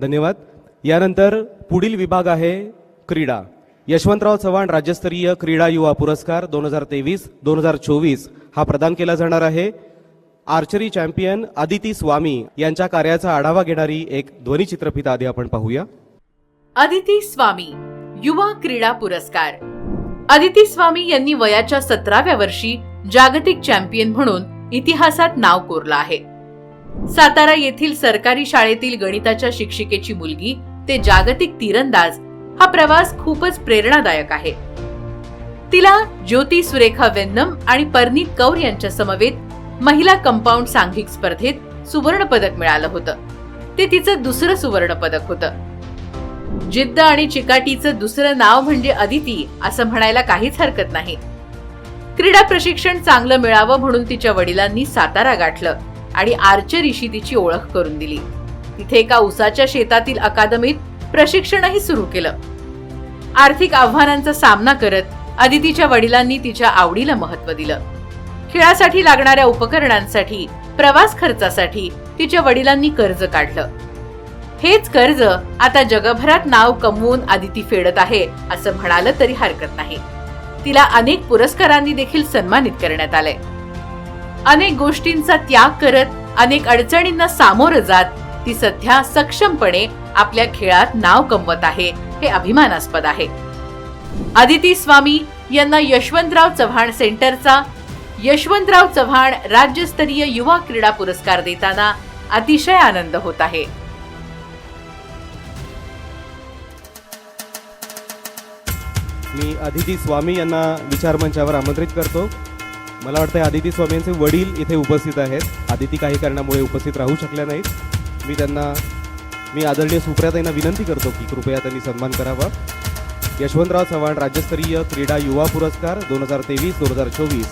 धन्यवाद. यानंतर पुढील विभाग आहे क्रीडा. यशवंतराव चव्हाण राज्यस्तरीय क्रीडा युवा पुरस्कार दोन हजार तेवीस दोन हजार चोवीस हा प्रदान केला जाणार आहे. आर्चरी चॅम्पियन आदिती स्वामी यांच्या कार्याचा आढावा घेणारी एक ध्वनिचित्रफित आधी आपण पाहूया. आदिती स्वामी युवा क्रीडा पुरस्कार. अदिती स्वामी यांनी वयाच्या सतराव्या वर्षी जागतिक चॅम्पियन म्हणून इतिहासात नाव कोरलं आहे. सातारा येथील सरकारी शाळेतील गणिताच्या शिक्षिकेची मुलगी ते जागतिक तीरंदाज हा प्रवास खूपच प्रेरणादायक आहे. तिला ज्योती सुरेखा वेन्नम आणि परनीत कौर यांच्या समवेत महिला कंपाऊंड सांघिक स्पर्धेत सुवर्ण पदक मिळालं होतं. ते तिचं दुसरं सुवर्ण पदक होतं. जिद्द आणि चिकाटीचं दुसरं नाव म्हणजे अदिती असं म्हणायला काहीच हरकत नाही. क्रीडा प्रशिक्षण चांगलं मिळावं म्हणून तिच्या वडिलांनी सातारा गाठलं. आणि आर्चरीशी तिची ओळख करून दिली. तिथे एका उसाच्या शेतातील अकादमीत प्रशिक्षणही सुरू केलं. आर्थिक आव्हानांचा सामना करत अदितीच्या वडिलांनी तिच्या आवडीला महत्त्व दिलं. खेळासाठी लागणाऱ्या उपकरणांसाठी प्रवास खर्चासाठी तिच्या वडिलांनी कर्ज काढलं. हेच कर्ज आता जगभरात नाव कमवून आदिती फेडत आहे असं म्हणालं तरी हरकत नाही. तिला अनेक पुरस्कारांनी देखील सन्मानित करण्यात आलंय. अनेक गोष्टींचा त्याग करत अनेक अडचणींना सामोरं जात ती सध्या सक्षमपणे आपल्या खेळात नाव कमवत आहे हे अभिमानास्पद आहे. आदिती स्वामी यांना यशवंतराव चव्हाण सेंटरचा यशवंतराव चव्हाण राज्यस्तरीय युवा क्रीडा पुरस्कार देताना अतिशय आनंद होत आहे. मी अदिती स्वामी यांना विचारमंचावर आमंत्रित करतो. मला वाटतं आदिती स्वामी यांचे वडील इथे उपस्थित आहेत. आदिती काही कारणामुळे उपस्थित राहू शकल्या नाहीत. मी त्यांना मी आदरणीय सुप्रियाताईंना विनंती करतो की कृपया त्यांनी सन्मान करावा. यशवंतराव चव्हाण राज्यस्तरीय क्रीडा युवा पुरस्कार दोन हजार तेवीस दोन हजार चोवीस.